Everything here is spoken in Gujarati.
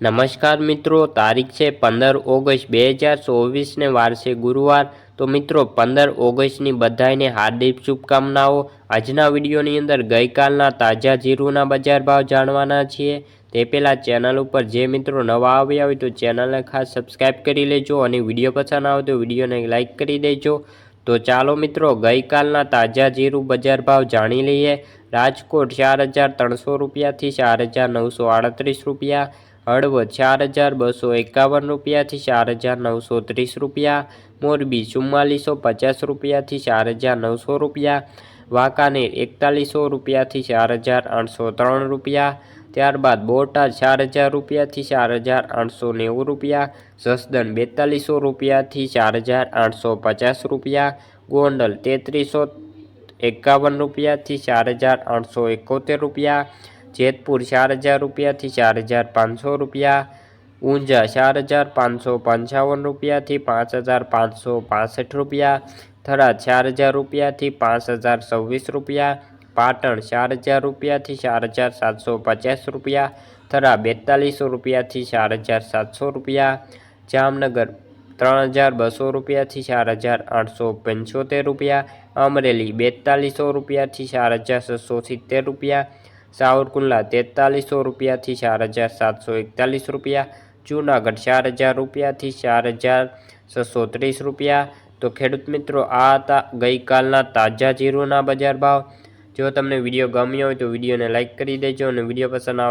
નમસ્કાર મિત્રો, તારીખ છે પંદર ઓગસ્ટ બે હજાર ચોવીસને વારસે ગુરુવાર. તો મિત્રો, પંદર ઓગસ્ટની બધાને હાર્દિક શુભકામનાઓ. આજના વિડીયોની અંદર ગઈકાલના તાજા જીરુના બજાર ભાવ જાણવાના છીએ. તે પહેલાં ચેનલ ઉપર જે મિત્રો નવા આવ્યા હોય તો ચેનલને ખાસ સબસ્ક્રાઈબ કરી લેજો અને વીડિયો પસંદ આવે તો વિડીયોને લાઇક કરી દેજો. તો ચાલો મિત્રો, ગઈકાલના તાજા જીરું બજાર ભાવ જાણી લઈએ. રાજકોટ ચાર હજાર ત્રણસો રૂપિયાથી ચાર હજાર નવસો આડત્રીસ રૂપિયા. હળવદ ચાર હજાર બસો એકાવન રૂપિયાથી ચાર હજાર નવસો ત્રીસ રૂપિયા. મોરબી ચુમ્માલીસો પચાસ રૂપિયાથી ચાર હજાર નવસો રૂપિયા. વાંકાનેર એકતાલીસો રૂપિયાથી ચાર હજાર આઠસો ત્રણ રૂપિયા. ત્યારબાદ બોટાદ ચાર હજાર રૂપિયાથી ચાર હજાર આઠસો નેવું રૂપિયા. જસદન બેતાલીસો રૂપિયાથી ચાર હજાર આઠસો પચાસ રૂપિયા. ગોંડલ તેત્રીસો એકાવન રૂપિયાથી ચાર હજાર આઠસો એકોતેર રૂપિયા. જેતપુર ચાર હજાર રૂપિયાથી ચાર હજાર પાંચસો રૂપિયા, ઊંઝા ચાર હજાર પાંચસો પંચાવન રૂપિયાથી પાંચ હજાર પાંચસો પાસઠ રૂપિયા થરાદ ચાર હજાર રૂપિયાથી પાંચ હજાર સવ્વીસ રૂપિયા, પાટણ ચાર હજાર રૂપિયાથી ચાર હજાર સાતસો પચાસ રૂપિયા, થરા બેતાલીસો રૂપિયાથી ચાર હજાર સાતસો રૂપિયા, જામનગર ત્રણ હજાર બસો રૂપિયાથી ચાર હજાર આઠસો પંચોતેર રૂપિયા, અમરેલી બેતાલીસો રૂપિયાથી ચાર હજાર છસો સિત્તેર રૂપિયા સાવરકુંડલા તેતાલીસો રૂપિયાથી ચાર હજાર સાતસો એકતાલીસ રૂપિયા, જૂનાગઢ ચાર હજાર રૂપિયાથી ચાર હજાર છસો ત્રીસ રૂપિયા. તો ખેડૂત મિત્રો, આ હતા ગઈકાલના તાજા જીરોના બજાર ભાવ. જો તમને વીડિયો ગમ્યો હોય તો વિડીયોને લાઇક કરી દેજો અને વીડિયો પસંદ આવે